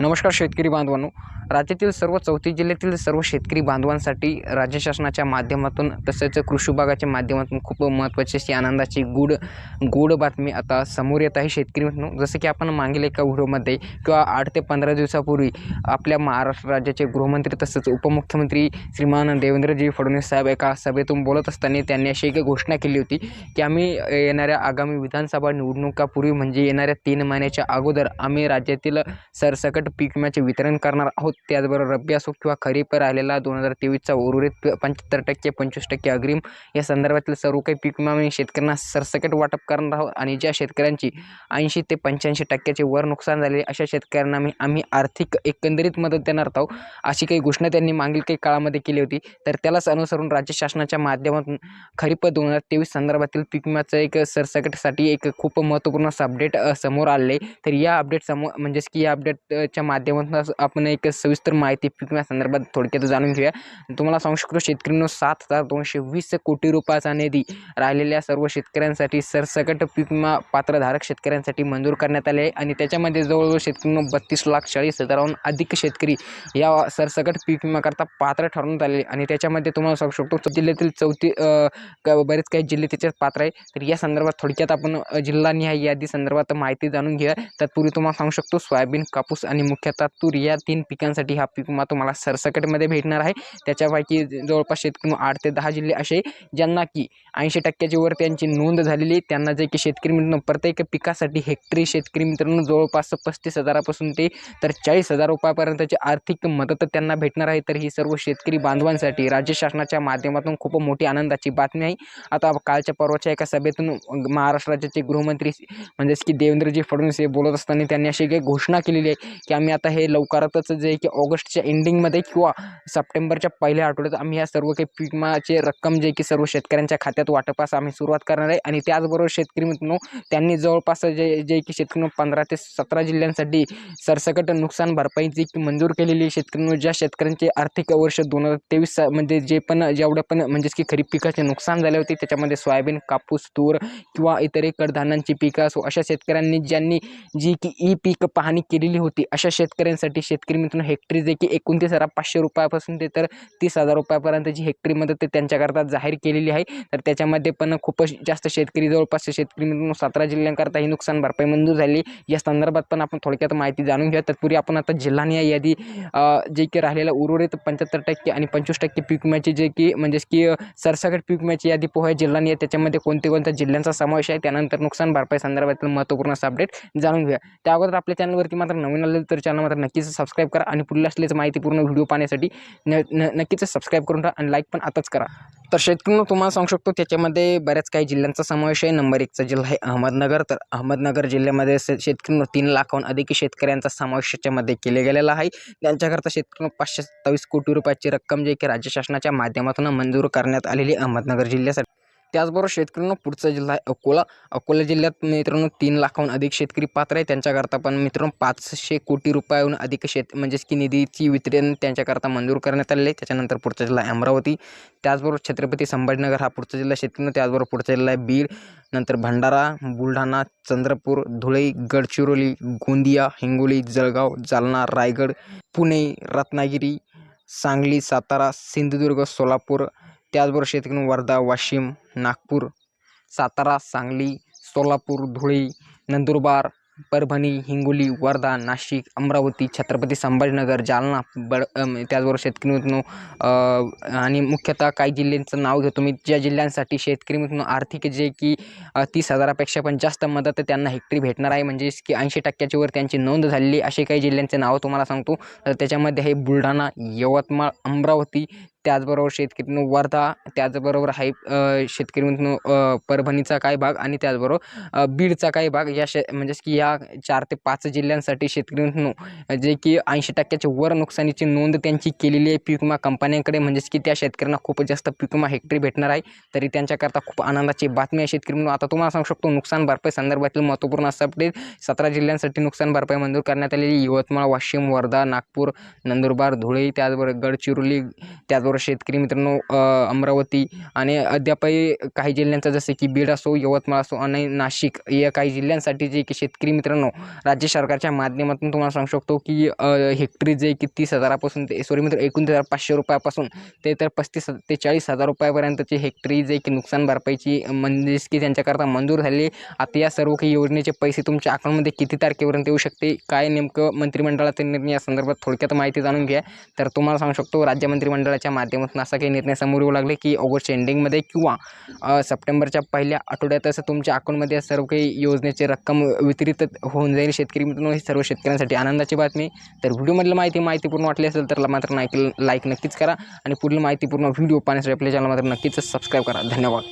नमस्कार शेतकरी बांधवांनो. राज्यातील सर्व चौथी जिल्ह्यातील सर्व शेतकरी बांधवांसाठी राज्य शासनाच्या माध्यमातून तसेच कृषी विभागाच्या माध्यमातून खूप महत्त्वाची अशी आनंदाची गूढ गूढ बातमी आता समोर येत आहे शेतकरी म्हणून जसं की आपण मागील एका व्हिडिओमध्ये किंवा आठ ते पंधरा दिवसापूर्वी आपल्या महाराष्ट्र राज्याचे गृहमंत्री तसंच उपमुख्यमंत्री श्रीमान देवेंद्रजी फडणवीस साहेब एका सभेतून बोलत असताना त्यांनी अशी एक घोषणा केली होती की आम्ही येणाऱ्या आगामी विधानसभा निवडणुकापूर्वी म्हणजे येणाऱ्या तीन महिन्याच्या अगोदर आम्ही राज्यातील सरसकट पीक विम्याचे वितरण करणार आहोत. त्याचबरोबर रब्बी असो किंवा खरीप राहिलेला दोन हजार तेवीसचा उर्वरित पंच्याहत्तर टक्के पंचवीस टक्के अग्रिम. या संदर्भातील सर्व काही पीक विमा आम्ही शेतकऱ्यांना सरसकट वाटप करणार आहोत आणि ज्या शेतकऱ्यांची ऐंशी ते पंच्याऐंशी टक्क्याचे वर नुकसान झाले अशा शेतकऱ्यांना आम्ही आम्ही आर्थिक एकंदरीत मदत देणार आहोत. अशी काही घोषणा त्यांनी मागील काही काळामध्ये केली होती. तर त्यालाच अनुसरून राज्य शासनाच्या माध्यमातून खरीप दोन हजार तेवीस संदर्भातील पीक विम्याचं एक सरसकटसाठी एक खूप महत्त्वपूर्ण असं अपडेट समोर आले तर या अपडेट समोर म्हणजेच की या अपडेट अपडेटच्या माध्यमातून आपण एक सविस्तर माहिती पीक विम्या संदर्भात थोडक्यात जाणून घेऊया. तुम्हाला सांगू शकतो शेतकऱ्यांनो सात हजार दोनशे वीस कोटी रुपयाचा निधी राहिलेल्या सर्व शेतकऱ्यांसाठी सरसकट पीक विमा पात्रधारक शेतकऱ्यांसाठी मंजूर करण्यात आले आहे. आणि त्याच्यामध्ये जवळजवळ शेतकऱ्यांना बत्तीस लाख चाळीस हजाराहून अधिक शेतकरी या सरसकट पीक विम्याकरता पात्र ठरवण्यात आले आणि त्याच्यामध्ये तुम्हाला सांगू शकतो जिल्ह्यातील चौथी बरेच काही जिल्हे त्याच्यात पात्र आहे. तर या संदर्भात थोडक्यात आपण जिल्हानिहाय यादी संदर्भात माहिती जाणून घेऊया. तत्पूर्वी तुम्हाला सांगू शकतो सोयाबीन कापूस आणि मुख्यतः तूर या तीन पिकांसाठी हा पीक विमा तुम्हाला सरसकटमध्ये भेटणार आहे. त्याच्यापैकी जवळपास शेतकरी आठ ते दहा जिल्हे असे ज्यांना की ऐंशी टक्क्याची वर त्यांची नोंद झालेली आहे. त्यांना जे की शेतकरी मित्रांनो प्रत्येक पिकासाठी हेक्टरी शेतकरी मित्रांनो जवळपास पस्तीस हजारापासून ते तर चाळीस हजार रुपयापर्यंतची आर्थिक मदत त्यांना भेटणार आहे. तर ही सर्व शेतकरी बांधवांसाठी राज्य शासनाच्या माध्यमातून खूप मोठी आनंदाची बातमी आहे. आता कालच्या परवाच्या एका सभेतून महाराष्ट्र राज्याचे गृहमंत्री म्हणजेच की देवेंद्रजी फडणवीस हे बोलत असताना त्यांनी अशी काही घोषणा केलेली आहे की आम्ही आता हे लवकरातच जे की ऑगस्टच्या एंडिंगमध्ये किंवा सप्टेंबरच्या पहिल्या आठवड्यात आम्ही या सर्व काही पिकमाचे रक्कम जे की सर्व शेतकऱ्यांच्या खात्यात वाटपास आम्ही सुरुवात करणार आहे. आणि त्याचबरोबर शेतकरी मित्रांनो त्यांनी जवळपास जे जे की शेतकरी पंधरा ते सतरा जिल्ह्यांसाठी सरसकट नुकसान भरपाईची की मंजूर केलेली शेतकऱ्यांनी ज्या शेतकऱ्यांचे आर्थिक वर्ष दोन हजार तेवीस म्हणजे जे पण जेवढं पण म्हणजेच की खरीप पिकाचे नुकसान झाले होते त्याच्यामध्ये सोयाबीन कापूस तूर किंवा इतर कडधान्यांची पिकं असो अशा शेतकऱ्यांनी ज्यांनी जी की ई पीक पाहणी केलेली होती अशा शेतकऱ्यांसाठी शेतकरी मित्रांनो हेक्टरी जे की एकोणतीस हजार पाचशे रुपयापासून ते तर तीस हजार रुपयापर्यंत जी हेक्टरी मदत ते त्यांच्याकरता जाहीर केलेली आहे. तर त्याच्यामध्ये पण खूपच जास्त शेतकरी जवळपास शेतकरी मित्रांनो सातारा जिल्ह्यांकरता ही नुकसान भरपाई मंजूर झाली. या संदर्भात पण आपण थोडक्यात माहिती जाणून घेऊया. तत्पूर्वी आपण आता जिल्हानिहाय यादी जे की राहिलेलं उर्वरित पंच्याहत्तर टक्के आणि पंचवीस टक्के पीक विम्याची जे की म्हणजेच की सरसगट सरसकट पीक विम्याची यादी पोहा जिल्हानिहाय त्याच्यामध्ये कोणते कोणत्या जिल्ह्यांचा समावेश आहे? त्यानंतर नुकसान भरपाई संदर्भातील महत्त्वपूर्ण अपडेट जाणून घेऊया. त्या अगोदर आपल्या चॅनलवरती मात्र नवीन आले तर चॅनल मात्र नक्कीच सबस्क्राईब करा आणि पुढील असलेच माहितीपूर्ण व्हिडिओ पाहण्यासाठी न न नक्कीच सबस्क्राईब करून टाका आणि लाईक पण आताच करा. तर शेतकऱ्यांना तुम्हाला सांगू शकतो त्याच्यामध्ये बऱ्याच काही जिल्ह्यांचा समावेश आहे. नंबर एकचा जिल्हा आहे अहमदनगर. तर अहमदनगर जिल्ह्यामध्ये शे- शेतकऱ्यांना तीन लाखाहून अधिक शेतकऱ्यांचा समावेश याच्यामध्ये केले गेलेला आहे. त्यांच्याकरता शेतकऱ्यांना पाचशे सत्तावीस कोटी रुपयाची रक्कम जे की राज्य शासनाच्या माध्यमातून मंजूर करण्यात आलेली अहमदनगर जिल्ह्यासाठी. त्याचबरोबर शेतकऱ्यांना पुढचा जिल्हा आहे अकोला. अकोला जिल्ह्यात मित्रांनो तीन लाखाहून अधिक शेतकरी पात्र आहे त्यांच्याकरता पण मित्रांनो पाचशे कोटी रुपयाहून अधिक शेत म्हणजेच की निधीची वितरण त्यांच्याकरता मंजूर करण्यात आलेले त्याच्यानंतर पुढचा जिल्हा अमरावती. त्याचबरोबर छत्रपती संभाजीनगर हा पुढचा जिल्हा शेतकऱ्यांना. त्याचबरोबर पुढचा जिल्हा आहे बीड. नंतर भंडारा बुलढाणा चंद्रपूर धुळे गडचिरोली गोंदिया हिंगोली जळगाव जालना रायगड पुणे रत्नागिरी सांगली सातारा सिंधुदुर्ग सोलापूर. त्याचबरोबर शेतकरी वर्धा वाशिम नागपूर सातारा सांगली सोलापूर धुळे नंदुरबार परभणी हिंगोली वर्धा नाशिक अमरावती छत्रपती संभाजीनगर जालना बड त्याचबरोबर शेतकरी मित्रांनो आणि मुख्यतः काही जिल्ह्यांचं नाव घेतो मी. ज्या जिल्ह्यांसाठी शेतकरी मित्रांनो आर्थिक जे की तीस हजारापेक्षा पण जास्त मदत त्यांना हेक्टरी भेटणार आहे. म्हणजे की ऐंशी टक्क्याच्या वर त्यांची नोंद झालेली असे काही जिल्ह्यांचे नावं तुम्हाला सांगतो. तर त्याच्यामध्ये आहे बुलढाणा यवतमाळ अमरावती त्याचबरोबर शेतकरी वर्धा त्याचबरोबर हाय शेतकरी परभणीचा काही भाग आणि त्याचबरोबर बीडचा काही भाग. या शे म्हणजेच की या चार ते पाच जिल्ह्यांसाठी शेतकरी जे की ऐंशी टक्क्याच्या वर नुकसानीची नोंद त्यांची केलेली आहे पीक विमा कंपन्यांकडे. म्हणजेच की त्या शेतकऱ्यांना खूप जास्त पीक विमा हेक्टरी भेटणार आहे. तरी त्यांच्याकरता खूप आनंदाची बातमी आहे शेतकरी म्हणून आता तुम्हाला सांगू शकतो नुकसान भरपाई संदर्भातील महत्त्वपूर्ण असं अपडेट सतरा जिल्ह्यांसाठी नुकसान भरपाई मंजूर करण्यात आलेली यवतमाळ वाशिम वर्धा नागपूर नंदुरबार धुळे त्याचबरोबर गडचिरोली त्याचबरोबर त्याचबरोबर शेतकरी मित्रांनो अमरावती आणि अद्यापही काही जिल्ह्यांचा जसे की बीड असो यवतमाळ असो आणि नाशिक या काही जिल्ह्यांसाठी जे की शेतकरी मित्रांनो राज्य सरकारच्या माध्यमातून तुम्हाला सांगू शकतो की हेक्टरी जे की तीस हजारापासून ते सॉरी मित्र एकोणतीस हजार पाचशे रुपयापासून ते तर पस्तीस ते चाळीस हजार रुपयापर्यंतची हेक्टरी जे की नुकसान भरपाईची म्हणजेच की त्यांच्याकरता मंजूर झाली. आता या सर्व काही योजनेचे पैसे तुमच्या अकाउंटमध्ये किती तारखेपर्यंत येऊ शकते? काय नेमकं मंत्रिमंडळाचा निर्णय या संदर्भात थोडक्यात माहिती जाणून घ्या. तर तुम्हाला सांगू शकतो राज्य मंत्रिमंडळाच्या माध्यमातून असा काही निर्णय समोर येऊ लागले की ऑगस्ट एंडिंगमध्ये किंवा सप्टेंबरच्या पहिल्या आठवड्यातच तुमच्या अकाउंटमध्ये सर्व काही योजनेची रक्कम वितरित होऊन जाईल शेतकरी मित्रांनो ही सर्व शेतकऱ्यांसाठी आनंदाची बातमी. तर व्हिडिओमधली माहिती माहितीपूर्ण वाटली असेल तर मात्र लाईक लाईक नक्कीच करा आणि पुढील माहितीपूर्ण व्हिडिओ पाहण्यासाठी आपल्या चॅनल मात्र नक्कीच सबस्क्राईब करा. धन्यवाद.